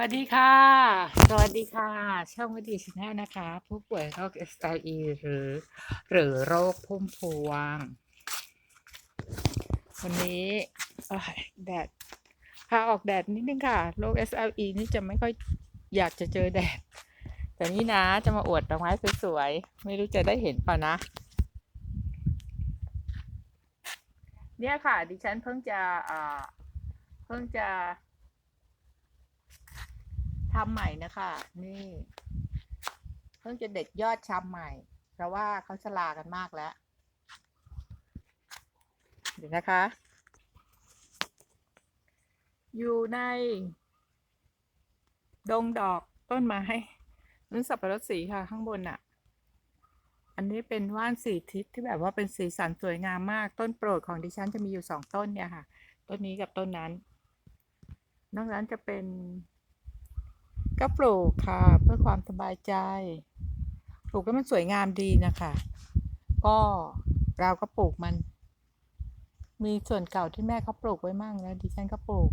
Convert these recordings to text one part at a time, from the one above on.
วัสดีค่ะ สวัสดีค่ะ ช่องวิดีชแนลนะคะ ผู้ป่วยโรค SLE หรือ หรือโรคพุ่มพวง วันนี้แดดพาออกแดดนิดนึงค่ะ โรค SLE นี่จะไม่ค่อยอยากจะเจอแดด แต่นี่นะจะมาอวดดอกไม้สวยๆ ไม่รู้จะได้เห็นป่ะนะ เนี่ยค่ะ ดิฉันเพิ่งจะอ่าเพิ่งจะ ทำใหม่นะคะ นี่ เพิ่งจะเด็ดยอดชำใหม่ เพราะว่าเขาชรากันมากแล้วเดี๋ยวนะคะ อยู่ใน ดงดอกต้นไม้นั่นสับปะรดสีค่ะ ข้างบนน่ะ อันนี้เป็นว่านสีทิศที่แบบว่าเป็นสีสันสวยงามมาก ต้นโปรดของดิฉันจะมีอยู่สองต้นเนี่ยค่ะ ต้นนี้กับต้นนั้น นอกนั้นจะเป็น ก็ปลูกค่ะ เพื่อความสบายใจ ปลูกแล้วมันสวยงามดีนะคะ ก็เราก็ปลูกมัน มีส่วนเก่าที่แม่เขาปลูกไว้มั่งแล้วดิฉันก็ปลูก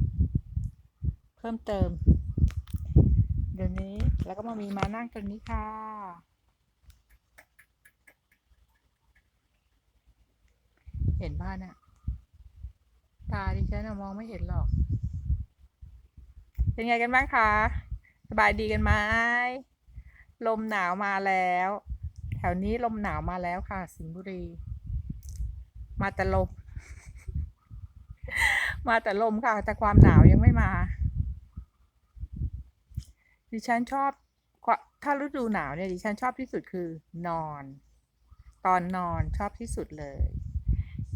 เพิ่มเติม เดี๋ยวนี้แล้วก็มามีมานั่งตรงนี้ค่ะเห็นบ้านอะตาดิฉันอะมองไม่เห็นหรอก เป็นไงกันบ้างคะ สบายดีกันไหมลมหนาวมาแล้ว แถวนี้ลมหนาวมาแล้วค่ะ สิงห์บุรี มาแต่ลม มาแต่ลมค่ะ แต่ความหนาวยังไม่มา ดิฉันชอบ ถ้าฤดูหนาวเนี่ยดิฉันชอบที่สุดคือนอน ตอนนอนชอบที่สุดเลย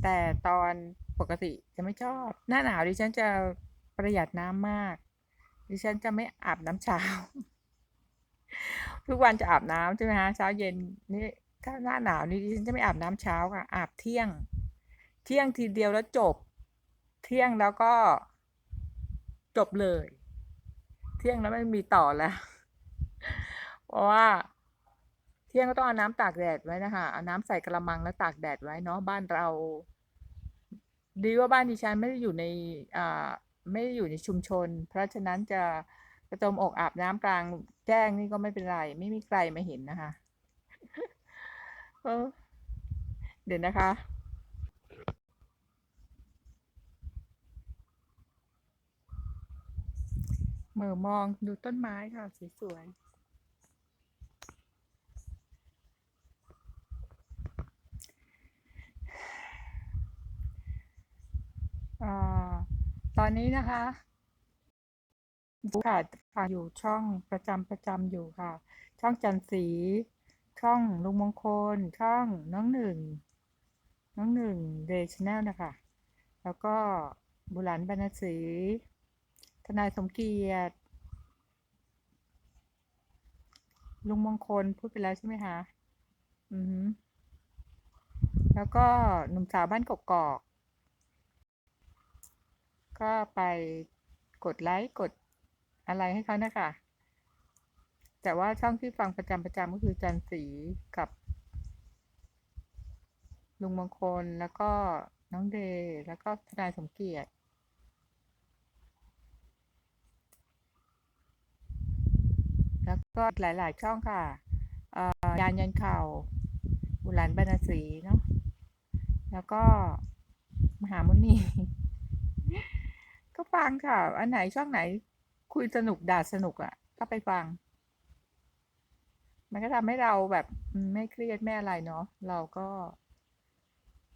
แต่ตอนปกติจะไม่ชอบ หน้าหนาวดิฉันจะประหยัดน้ำมาก ดิฉันจะไม่อาบน้ำเช้า ทุกวันจะอาบน้ำใช่ไหมฮะเช้าเย็นนี่ถ้าหน้าหนาวนี่ดิฉันจะไม่อาบน้ำเช้าค่ะ อาบเที่ยง เที่ยงทีเดียวแล้วจบ เที่ยงแล้วก็ จบเลย เที่ยงแล้วไม่มีต่อแล้ว เพราะว่า เที่ยงก็ต้องเอาน้ำตากแดดไว้นะคะเอาน้ำใส่กระมังแล้วตากแดดไว้เนาะบ้านเรา ดีว่าบ้านดิฉันไม่ได้อยู่ในอ่า ไม่ได้อยู่ในชุมชน เพราะฉะนั้นจะกระจมอกอาบน้ำกลางแจ้งนี่ก็ไม่เป็นไร ไม่มีใครมาเห็นนะคะเดี๋ยวนะคะเหม่อมองดูต้นไม้ค่ะสวยๆอ่าต อนนี้นะคะค่ะค่ะอยู่ช่องประจำประจำอยู่ค่ะ ช่องจันทร์ศรีช่องลุงมงคล ช่องน้องหนึ่ง น้องหนึ่งเดย์ชแนลนะคะ แล้วก็บุหลันบรรณศรีทนายสมเกียรติ ลุงมงคลพูดไปแล้วใช่ไหมคะ อือฮึแล้วก็หนุ่มสาวบ้านกกอก ก็ไปกดไลค์กดอะไรให้เขานะคะ แต่ว่าช่องที่ฟังประจำประจำก็คือจันทร์ศรีกับ ลุงมงคลแล้วก็น้องเดย์แล้วก็ทนายสมเกียรติแล้วก็หลาย ๆ ช่องค่ะยานยันเข่าบุลันบรรณศรีเนาะแล้วก็มหามุนี ฟังค่ะ อันไหนช่องไหน คุยสนุกด่าสนุกอะ่ะ ก็ไปฟัง มันก็ทำให้เราแบบไม่เครียดไม่อะไรเนาะเราก็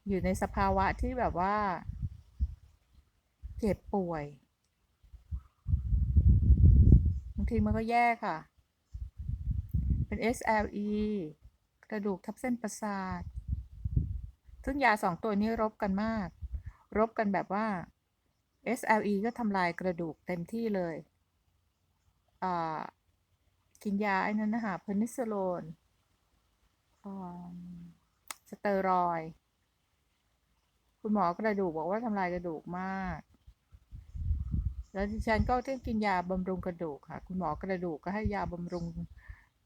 อยู่ในสภาวะที่แบบว่า เจ็บป่วยบางทีมันก็แย่ค่ะ เป็น SLE กระดูกทับเส้นประสาท ซึ่งยาสองตัวนี้รบกันมาก รบกันแบบว่า SLE ก็ทำลายกระดูกเต็มที่เลยอ่ากินยาไอ้นั้นนะคะเพนิซิลลินอ่าสเตียรอยคุณหมอกระดูกบอกว่าทำลายกระดูกมาก แล้วดิฉันก็ต้องกินยาบำรุงกระดูกค่ะ คุณหมอกระดูกก็ให้ยาบำรุง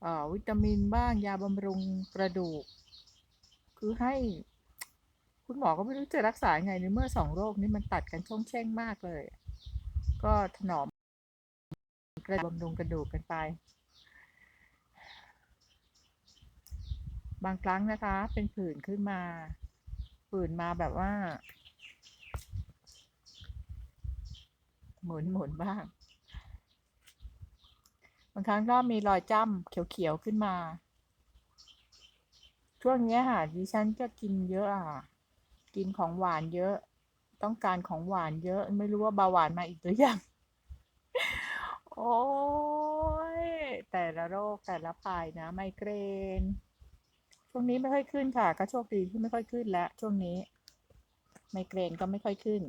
อ่อวิตามินบ้างยาบำรุงกระดูก คือให้ คุณหมอก็ไม่รู้จะรักษาไงในเมื่อสองโรคนี้มันตัดกันช่องแช่งมากเลย ก็ถนอมกระบำรุงกระดูกกันไป บางครั้งนะคะ เป็นผื่นขึ้นมา ผื่นมาแบบว่า หมุนหมุนบ้าง บางครั้งก็มีรอยจ้ำเขียวๆขึ้นมา ช่วงนี้ค่ะดิฉันจะกินเยอะอะ กินของหวานเยอะ ต้องการของหวานเยอะ ไม่รู้ว่าเบาหวานมาอีกหรือยัง โอ้ย แต่ละโรคแต่ละภัยนะ ไมเกรน ช่วงนี้ไม่ค่อยขึ้นค่ะ ก็โชคดีที่ไม่ค่อยขึ้นแล้วช่วงนี้ ไมเกรนก็ไม่ค่อยขึ้น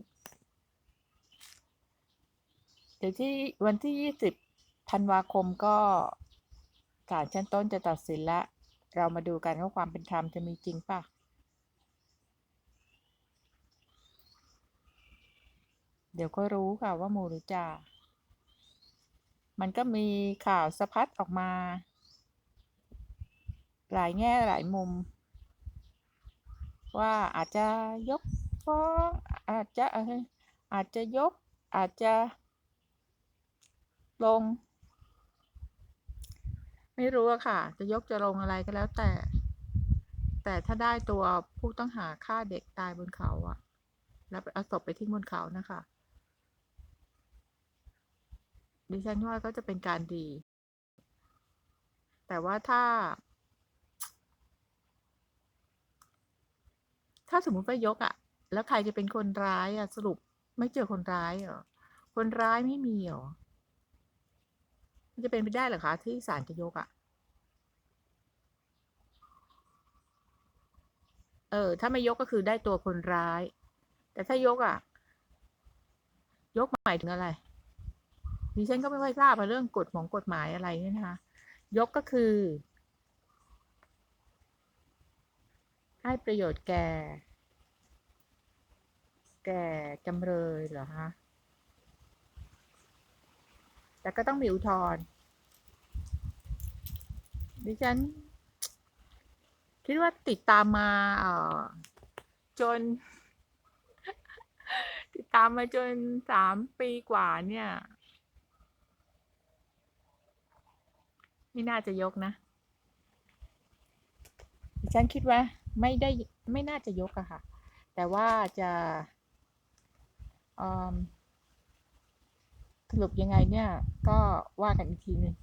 เดี๋ยวที่วันที่ยี่สิบธันวาคมก็ศาลชั้นต้นจะตัดสินแล้วเรามาดูกันว่าความเป็นธรรมจะมีจริงป่ะ เดี๋ยวก็รู้ค่ะว่าโมหรือจ่ามันก็มีข่าวสะพัดออกมา หลายแง่หลายมุม ว่าอาจจะยกฟ้องอาจจะเอ่ออาจจะยก อาจจะ ลง ไม่รู้อะค่ะ จะยกจะลงอะไรก็แล้วแต่ แต่ถ้าได้ตัวผู้ต้องหาฆ่าเด็กตายบนเขาอะแล้วเอาศพไปทิ้งบนเขานะคะ ดิฉันว่าก็จะเป็นการดี แต่ว่าถ้า ถ้าสมมุติว่ายกอะแล้วใครจะเป็นคนร้ายอะสรุปไม่เจอคนร้ายเหรอคนร้ายไม่มีเหรอมันจะเป็นไปได้หรอคะ ที่ศาลจะยกอะเออ ถ้าไม่ยกก็คือได้ตัวคนร้าย แต่ถ้ายกอะยกหมายถึงอะไร ดิฉันก็ไม่ค่อยทราบเรื่องกฎของกฎหมายอะไรนี่นะคะ ยกก็คือ ให้ประโยชน์แก่ แก่จำเลยเหรอคะแต่ก็ต้องมีอุทธรณ์ดิฉัน คิดว่าติดตามมาจน ติดตามมาจนสามปีกว่าเนี่ย ไม่น่าจะยกนะดิฉันคิดว่าไม่ได้ไม่น่าจะยกอะค่ะ แต่ว่าจะสรุปยังไงเนี่ย ก็ว่ากันอีกทีหนึ่ง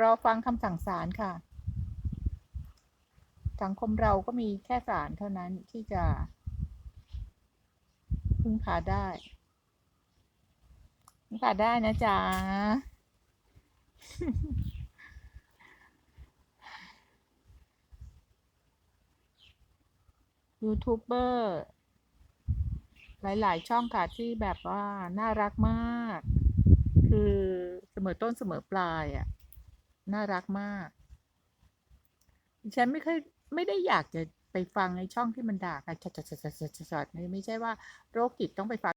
รอฟังคำสั่งศาลค่ะ สังคมเราก็มีแค่ศาลเท่านั้นที่จะ พึ่งพาได้ พึ่งพาได้นะจ๊ะ ยูทูบเบอร์หลาย ๆ ช่องค่ะที่แบบว่าน่ารักมาก คือเสมอต้นเสมอปลายอะ่ะ น่ารักมากฉันไม่เคยไม่ได้อยากจะไปฟังในช่องที่มันด่ากันชัดๆๆๆๆนี่ไม่ใช่ว่าโรคจิตต้องไปฟัง